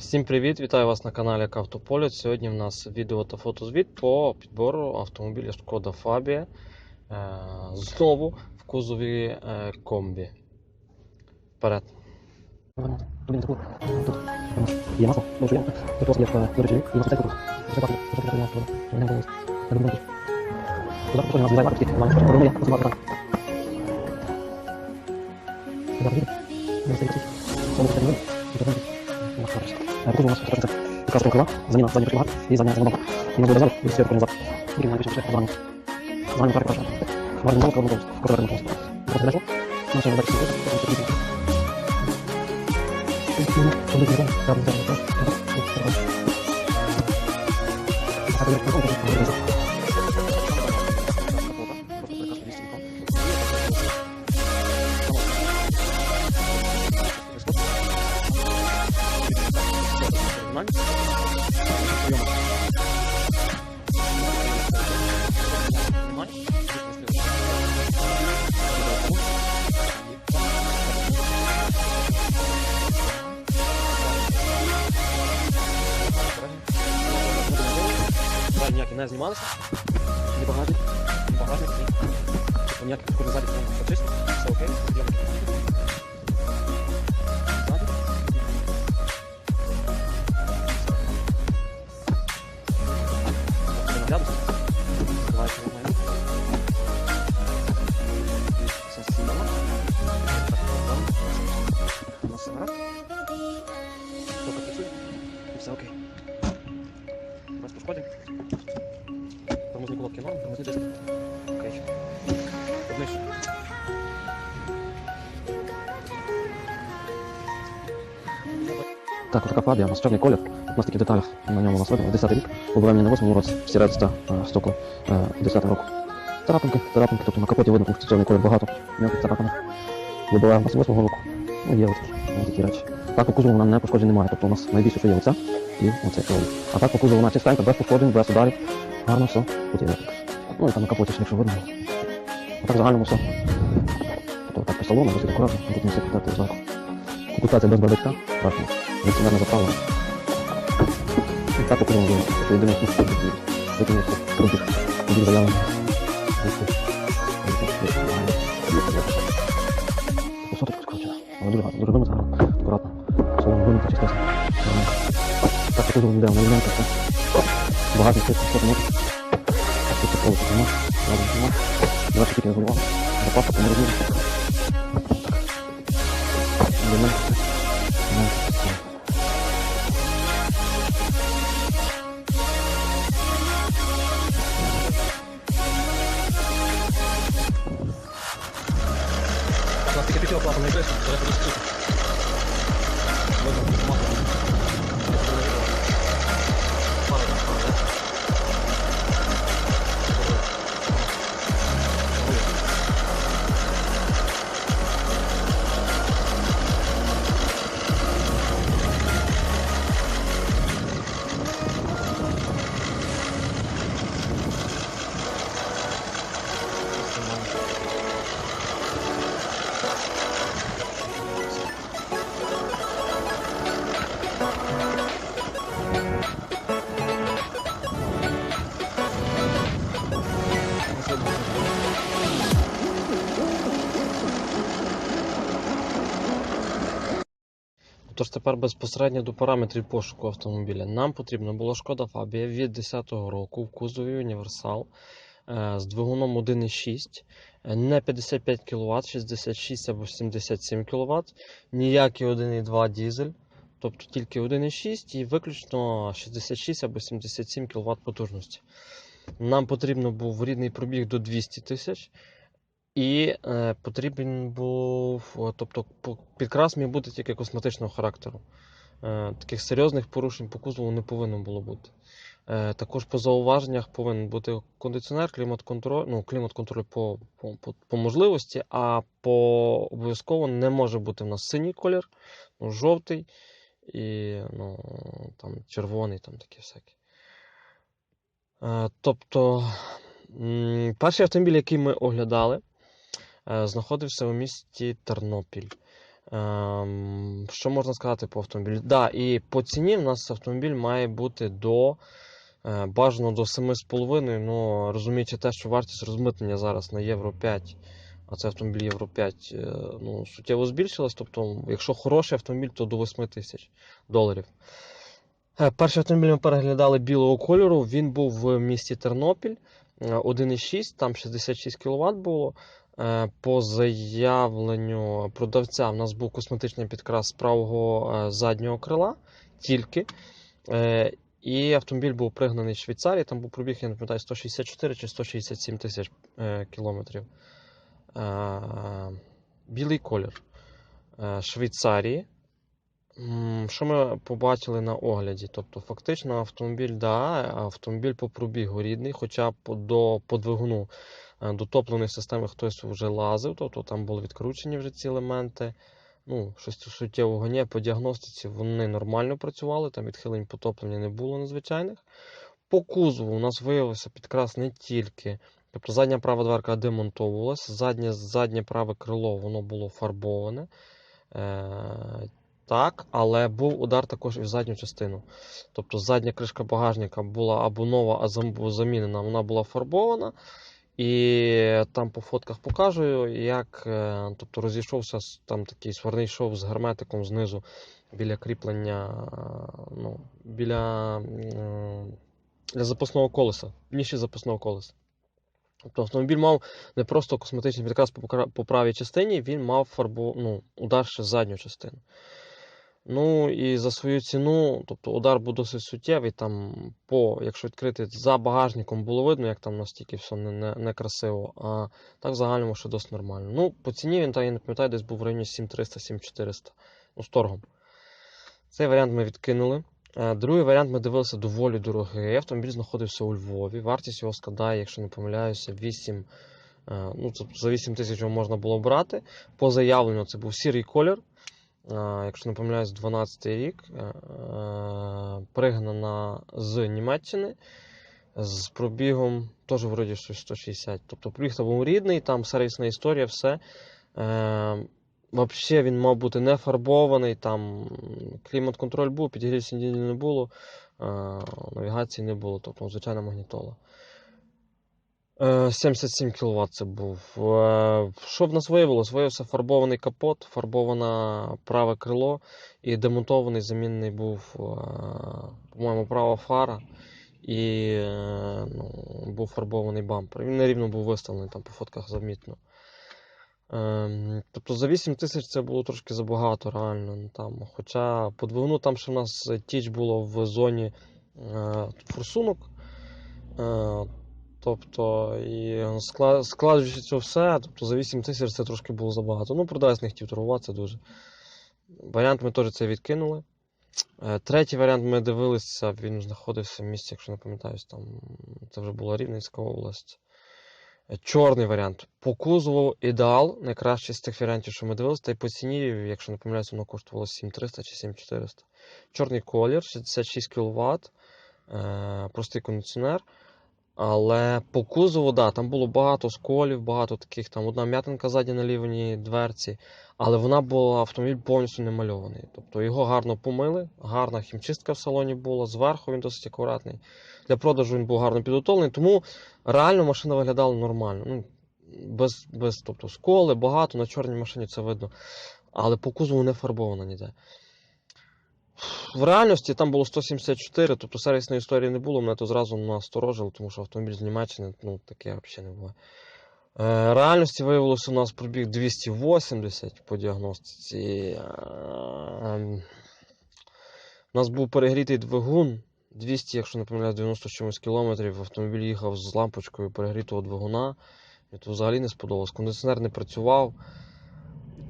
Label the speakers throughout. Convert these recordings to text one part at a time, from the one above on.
Speaker 1: Всім привіт! Вітаю вас на каналі Автополіт. Сьогодні в нас відео та фотозвіт по підбору автомобіля Шкода Фабія. Е, Знову в кузові е, комбі. Вперед.
Speaker 2: Тут не забув. Тут у нас є масло, дуже є. Тут просто є в речові, і масло тут. Вже бачите, що таке масло. Не було. Я думаю, Туди потім нас візай такі, маємо проблеми, я просто так. Туди їде. Не все такі. Саме таке не. І
Speaker 1: не знімалися. Не багажник, багажник, ні. Ніяких ззаді не все чисто, все окей. Так,
Speaker 2: така фабія, нас чорний колір. У нас такі деталі на ньому у нас видно. 10 рік. Обираємо на 8 році. Сірець стекло 10 року. Царапинки, царапинки, тобто на капоті видно, тому що чорний колір багато. Мелких царапинок. Вибираємо 8 року. Ну, є от такі речі. Так, по кузову вона не пошкоджень немає. Тобто у нас найбільше, що є оця і оцей колір. А так по кузову вона чистенька, без пошкоджень, без ударів. Гарно все. Є. Ну і там на капоті якщо видно. А так в загальному все. Тобто так по салону, досить акуратно, тут не все питати зверху. Комплектація без бардачка, страшно. Віцінарна заправлена. І так покажемо вам, що єдине що тут є. Виконує все крутих, тоді заявлено. Все так скорочено. Але дуже гарно, дуже вимити гарно, акуратно. Салон вимити чистесно. Нормально. Так покажемо відео на рівненько все. Багато чисто, все помити. Так, тут такого нема. Ладно, нема. Два тільки не згулював. Запаска по морозилі. Рівненько все.
Speaker 1: Нас тільки п'ятього класу Тож тепер безпосередньо до параметрів пошуку автомобіля. Нам потрібна була шкода Фабія від 10 року в кузові універсал е, з двигуном 1,6, е, не 55 кВт, 66 або 77 кВт, ніякий 1,2 дізель, тобто тільки 1,6 і виключно 66 або 77 кВт потужності. Нам потрібно був рідний пробіг до 200 тисяч. І е, потрібен був, тобто підкрас міг бути тільки косметичного характеру. Е, таких серйозних порушень по кузову не повинно було бути. Е, також по зауваженнях повинен бути кондиціонер, клімат-контроль, ну, клімат-контроль по, по, по, по можливості, а по обов'язково не може бути в нас синій колір, ну, жовтий і ну, там, червоний, там такі всякі. Е, тобто, перший автомобіль, який ми оглядали, знаходився у місті Тернопіль. Ем, що можна сказати по автомобілю? Да, і по ціні в нас автомобіль має бути до е, бажано до 7,5. Ну, розуміючи те, що вартість розмитнення зараз на Євро 5, а це автомобіль Євро 5, е, ну, суттєво збільшилась. Тобто, якщо хороший автомобіль, то до 8 тисяч доларів. Е, Перший автомобіль ми переглядали білого кольору. Він був в місті Тернопіль е, 1,6, там 66 кВт було. Е, По заявленню продавця в нас був косметичний підкрас з правого е, заднього крила тільки. Е, І автомобіль був пригнаний з Швейцарії, там був пробіг, я не пам'ятаю, 164 чи 167 тисяч кілометрів. Білий колір Швейцарії. Що ми побачили на огляді? Тобто, фактично, автомобіль, да, автомобіль по пробігу рідний, хоча до, по до топливної системи хтось вже лазив, тобто там були відкручені вже ці елементи. Ну, щось суттєвого ні, по діагностиці вони нормально працювали, там відхилень по топливні не було надзвичайних. По кузову у нас виявився підкрас не тільки. Тобто задня права дверка демонтовувалася, заднє, заднє праве крило воно було фарбоване. Е, так, але був удар також і в задню частину. Тобто задня кришка багажника була або нова, а замінена, вона була фарбована. І там по фотках покажу, як е, тобто розійшовся там такий сварний шов з герметиком знизу біля кріплення, ну, біля, для запасного колеса, ніші запасного колеса. Тобто автомобіль мав не просто косметичний підкрас по, правій частині, він мав фарбу, ну, удар ще задню частину. Ну і за свою ціну, тобто удар був досить суттєвий. Там, по, якщо відкрити за багажником, було видно, як там настільки все не, не, не красиво. А так в загальному ще досить нормально. Ну, по ціні він, та я не пам'ятаю, десь був в районі 7300-7400. Ну, з торгом. Цей варіант ми відкинули. Е, Другий варіант ми дивилися доволі дорогий. Автомобіль знаходився у Львові. Вартість його складає, якщо не помиляюся, 8. е, Ну, за 8 тисяч можна було брати. По заявленню це був сірий колір. Якщо не помиляюсь, 12 й рік. Е, е, Пригнана з Німеччини. З пробігом теж вроді щось 160. Тобто пробіг там був рідний, там сервісна історія, все. Е, Взагалі він мав бути не фарбований, там клімат-контроль був, підігрів сидіння не було, навігації не було, тобто звичайна магнітола. Е, 77 кВт це був. Е, Що в нас виявилось? Виявився фарбований капот, фарбоване праве крило і демонтований замінний був, е, по-моєму, права фара і е, ну, був фарбований бампер. Він нерівно був виставлений, там по фотках замітно. Ем, Тобто за 8 тисяч це було трошки забагато, реально. ну, Там, хоча по двигуну там ще в нас тіч було в зоні е, форсунок. Тобто, і скла- складаючи це все, тобто за 8 тисяч це трошки було забагато. Ну, продавець не хотів торгуватися дуже. Варіант ми теж це відкинули. Е, Третій варіант ми дивилися, він знаходився в місті, якщо не пам'ятаюсь, там це вже була Рівненська область. Е, Чорний варіант. По кузову ідеал, найкращий з тих варіантів, що ми дивилися, та й по ціні, якщо не помиляюся, воно коштувало 7300 чи 7400. Чорний колір, 66 кВт, е, простий кондиціонер. Але по кузову, да, там було багато сколів, багато таких, там одна м'ятинка ззаді на лівій дверці, але вона була автомобіль повністю не мальований. Тобто його гарно помили, гарна хімчистка в салоні була, зверху він досить акуратний. Для продажу він був гарно підготовлений, тому реально машина виглядала нормально. Ну, без, без тобто, сколи, багато, на чорній машині це видно. Але по кузову не фарбовано ніде. В реальності там було 174, тобто сервісної історії не було, мене то зразу насторожило, тому що автомобіль з Німеччини, ну таке взагалі не було. Е, реальності виявилося у нас пробіг 280 по діагностиці. Е, ем, у нас був перегрітий двигун 200, якщо не помиляюсь, 90 з чимось кілометрів. Автомобіль їхав з лампочкою перегрітого двигуна. Мені то взагалі не сподобалось. Кондиціонер не працював.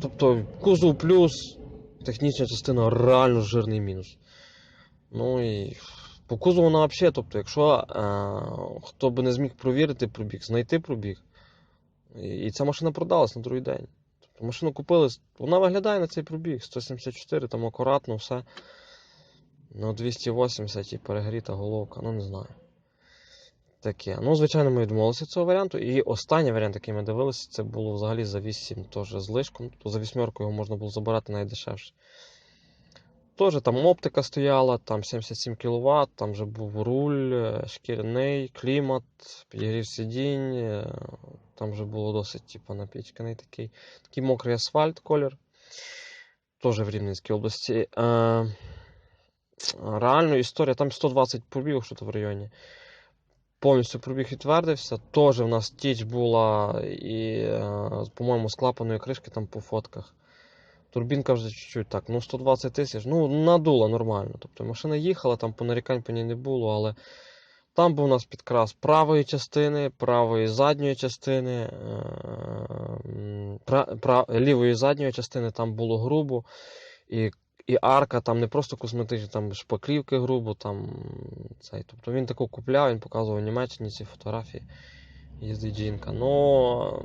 Speaker 1: Тобто кузов плюс, технічна частина реально жирний мінус. Ну і по кузову вона взагалі, тобто, якщо е, хто би не зміг провірити пробіг, знайти пробіг, і, ця машина продалась на другий день. Тобто машину купили, вона виглядає на цей пробіг 174, там акуратно все. Ну, 280 і перегріта головка, ну не знаю. Таке. Ну, звичайно, ми відмовилися від цього варіанту. І останній варіант, який ми дивилися, це було взагалі за 8 теж з лишком. Тобто за вісьмерку його можна було забирати найдешевше. Теж там оптика стояла, там 77 кВт, там вже був руль, е, шкіряний, клімат, підігрів сидінь, е, там вже було досить типу, напічканий такий, такий мокрий асфальт колір. Теж в Рівненській області. Е, реально історія, там 120 пробігів, що то в районі. Повністю пробіг підтвердився. Теж в нас тіч була і, е, по-моєму, з клапаної кришки там по фотках. Турбінка вже чуть-чуть так, ну 120 тисяч, ну надула нормально. Тобто машина їхала, там по нарікань по ній не було, але там був у нас підкрас правої частини, правої задньої частини, е, лівої задньої частини там було грубо. І, і арка там не просто косметична, там шпаклівки грубо, там цей. Тобто він таку купляв, він показував в Німеччині ці фотографії. Їздить жінка. Ну,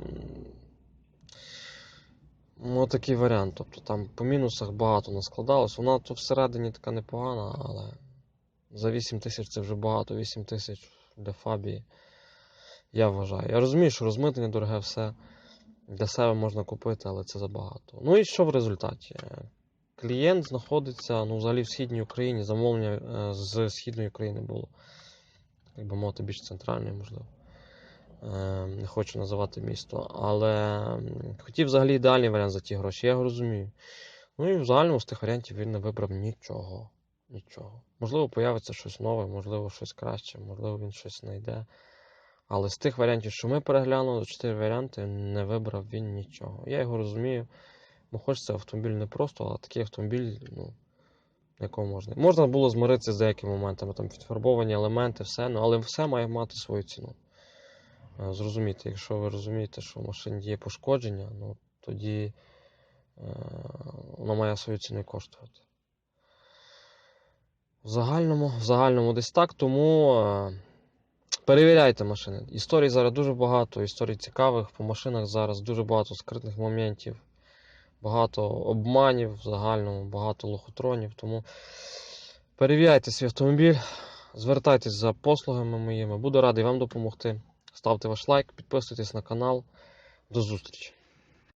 Speaker 1: ну такий варіант. Тобто там по мінусах багато наскладалось. Вона тут всередині така непогана, але за 8 тисяч це вже багато, 8 тисяч для Фабії. Я вважаю. Я розумію, що розмитнення дороге все. Для себе можна купити, але це забагато. Ну і що в результаті? Клієнт знаходиться ну, взагалі в східній Україні, замовлення е, з східної України було. Як би мовити, більш центральної, можливо. Е, Не хочу називати місто. Але хотів взагалі ідеальний варіант за ті гроші, я його розумію. Ну і в загальному з тих варіантів він не вибрав нічого. Нічого. Можливо, появиться щось нове, можливо, щось краще, можливо, він щось знайде. Але з тих варіантів, що ми переглянули, чотири варіанти, не вибрав він нічого. Я його розумію. Бо хочеться автомобіль не просто, а такий автомобіль, ну, якому можна. Можна було змиритися з деякими моментами, там підфарбовані елементи, все, ну, але все має мати свою ціну. Е, Зрозумійте, якщо ви розумієте, що в машині є пошкодження, ну, тоді е, воно має свою ціну коштувати. В загальному, в загальному десь так, тому е, перевіряйте машини. Історій зараз дуже багато, історій цікавих по машинах зараз дуже багато скритних моментів, багато обманів в загальному, багато лохотронів. Тому перевіряйте свій автомобіль, звертайтесь за послугами моїми. Буду радий вам допомогти. Ставте ваш лайк, підписуйтесь на канал. До зустрічі!